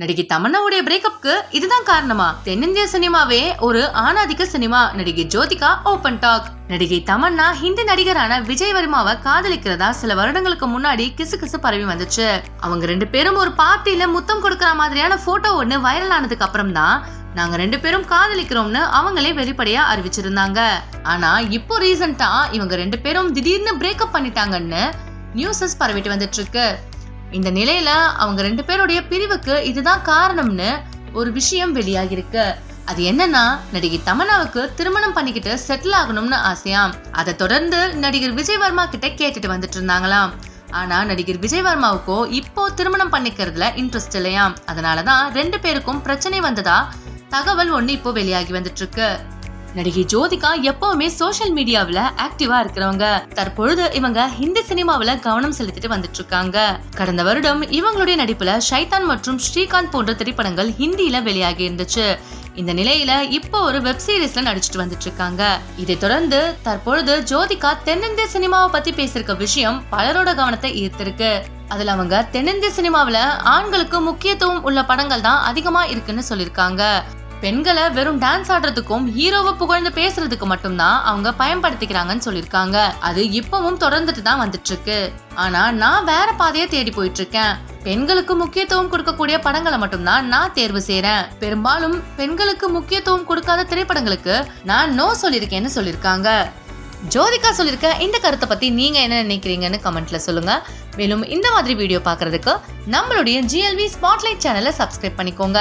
நடிகை தமன்னாவுடைய பிரேக்கப்க்கு இதுதான் காரணமா? தென்னிந்திய சினிமாவே ஒரு ஆணாதிக்க சினிமா. நடிகை ஜோதிகா ஓபன் டாக் நடிகை தமன்னா ஹிந்தி நடிகரான விஜய் வர்மாவை காதலிக்கிறதா சில வருடங்களுக்கு முன்னாடி கிசு கிசு பரவி வந்துச்சு. அவங்க ரெண்டு பேரும் ஒரு பார்ட்டியில முத்தம் கொடுக்கற மாதிரியான போட்டோ ஒண்ணு வைரல் ஆனதுக்கு அப்புறம் தான் நாங்க ரெண்டு பேரும் காதலிக்கிறோம்னு அவங்களே வெளிப்படையா அறிவிச்சிருந்தாங்க. ஆனா இப்போ ரீசெண்டா இவங்க ரெண்டு பேரும் திடீர்னு பிரேக்கப் பண்ணிட்டாங்கன்னு நியூஸஸ் பரவிட்டு வந்துட்டு இருக்கு. இந்த நிலையில அவங்க ரெண்டு பேருடைய பிரிவுக்கு இதுதான் காரணம்னு ஒரு விஷயம் வெளியாகிருக்கு அது என்னன்னா நடிகை தமனாவுக்கு திருமணம் பண்ணிக்கிட்டு செட்டில் ஆகணும்னு ஆசையாம். அதை தொடர்ந்து நடிகர் விஜய் வர்மா கிட்ட கேட்டுட்டு வந்துட்டு இருந்தாங்களாம். ஆனா நடிகர் விஜய் வர்மாவுக்கோ இப்போ திருமணம் பண்ணிக்கிறதுல இன்ட்ரெஸ்ட் இல்லையாம். அதனாலதான் ரெண்டு பேருக்கும் பிரச்சனை வந்ததா தகவல் ஒண்ணு இப்போ வெளியாகி வந்துட்டு இருக்கு. நடிகை ஜோதிகா எப்பவுமே சோஷியல் மீடியாவில ஆக்டிவா இருக்கிறவங்க. தற்பொழுது இவங்க ஹிந்தி சினிமாவில கவனம் செலுத்திட்டு வந்துட்டு இருக்காங்க. கடந்த வருடம் இவங்களுடைய நடிப்புல ஷைதான் மற்றும் ஸ்ரீகாந்த் போன்ற திரைப்படங்கள் ஹிந்தியில வெளியாகி இருந்துச்சு. இந்த நிலையில இப்போ ஒரு வெப் சீரிஸ்ல நடிச்சிட்டு வந்துட்டு இருக்காங்க. இதை தொடர்ந்து தற்பொழுது ஜோதிகா தென்னிந்திய சினிமாவை பத்தி பேசியிருக்க விஷயம் பலரோட கவனத்தை ஈர்த்திருக்கு. அதுல அவங்க தென்னிந்திய சினிமாவில ஆண்களுக்கு முக்கியத்துவம் உள்ள படங்கள் தான் அதிகமா இருக்குன்னு சொல்லியிருக்காங்க. பெண்களை வெறும் டான்ஸ் ஆடுறதுக்கும் ஹீரோவை புகழ்ந்து பேசுறதுக்கு மட்டும்தான் அவங்க பயன்படுத்திக்கிறாங்கன்னு சொல்லியிருக்காங்க. அது இப்பவும் தொடர்ந்துட்டு தான் வந்துட்டு இருக்கு ஆனா நான் வேற பாதையை தேடி போயிட்டு இருக்கேன் பெண்களுக்கு முக்கியத்துவம் கொடுக்கக்கூடிய படங்களை மட்டும்தான் நான் தேர்வு செய்யறேன் பெரும்பாலும் பெண்களுக்கு முக்கியத்துவம் கொடுக்காத திரைப்படங்களுக்கு நான் நோ சொல்லியிருக்கேன்னு சொல்லியிருக்காங்க. ஜோதிகா சொல்லியிருக்க இந்த கருத்தை பத்தி நீங்க என்ன நினைக்கிறீங்கன்னு கமெண்ட்ல சொல்லுங்க. மேலும் இந்த மாதிரி வீடியோ பாக்குறதுக்கு நம்மளுடைய ஜிஎல்வி ஸ்பாட்லைட் சேனலை சப்ஸ்கிரைப் பண்ணிக்கோங்க.